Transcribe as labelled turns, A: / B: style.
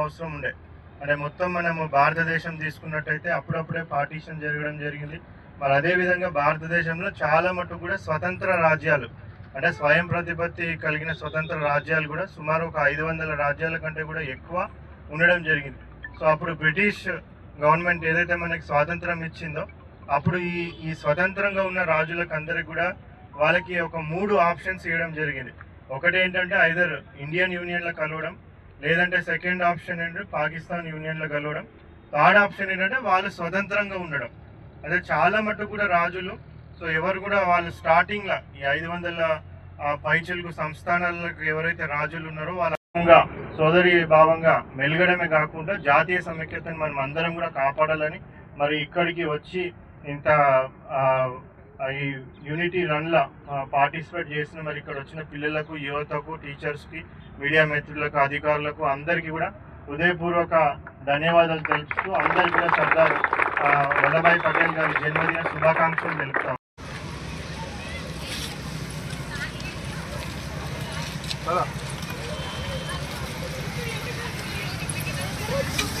A: అవసరం ఉండే. అంటే మొత్తం మనము భారతదేశం తీసుకున్నట్టయితే అప్పుడప్పుడే పార్టీషన్ జరగడం జరిగింది. మరి అదే విధంగా భారతదేశంలో చాలా మటుకు కూడా స్వతంత్ర రాజ్యాలు అంటే స్వయం ప్రతిపత్తి కలిగిన స్వతంత్ర రాజ్యాలు కూడా సుమారు ఒక ఐదు వందల రాజ్యాల కంటే కూడా ఎక్కువ ఉండడం జరిగింది. సో అప్పుడు బ్రిటిష్ గవర్నమెంట్ ఏదైతే మనకి స్వాతంత్రం ఇచ్చిందో అప్పుడు ఈ ఈ స్వతంత్రంగా ఉన్న రాజులకు అందరికి కూడా వాళ్ళకి ఒక మూడు ఆప్షన్స్ ఇవ్వడం జరిగింది. ఒకటి ఏంటంటే ఐదర్ ఇండియన్ యూనియన్లో కలవడం లేదంటే సెకండ్ ఆప్షన్ ఏంటంటే పాకిస్తాన్ యూనియన్లో కలవడం థర్డ్ ఆప్షన్ ఏంటంటే వాళ్ళు స్వతంత్రంగా ఉండడం. అదే చాలా మటుకు కూడా రాజులు. సో ఎవరు కూడా వాళ్ళు స్టార్టింగ్లో ఈ ఐదు వందల పైచలకు సంస్థానాలకు ఎవరైతే రాజులు ఉన్నారో వాళ్ళ సోదరి భావంగా మెలగడమే కాకుండా జాతీయ సమైక్యతను మనం అందరం కూడా కాపాడాలని మరి ఇక్కడికి వచ్చి ఇంత ఈ యూనిటీ రన్ల పార్టిసిపేట్ చేసిన మరి ఇక్కడ వచ్చిన పిల్లలకు యువతకు టీచర్స్కి మీడియా మిత్రులకు అధికారులకు అందరికీ కూడా హృదయపూర్వక ధన్యవాదాలు తెలుపుతూ అందరికీ కూడా సర్దార్ వల్లభాయ్ పటేల్ గారి జన్మదిన శుభాకాంక్షలు తెలుపుతాం.
B: Thank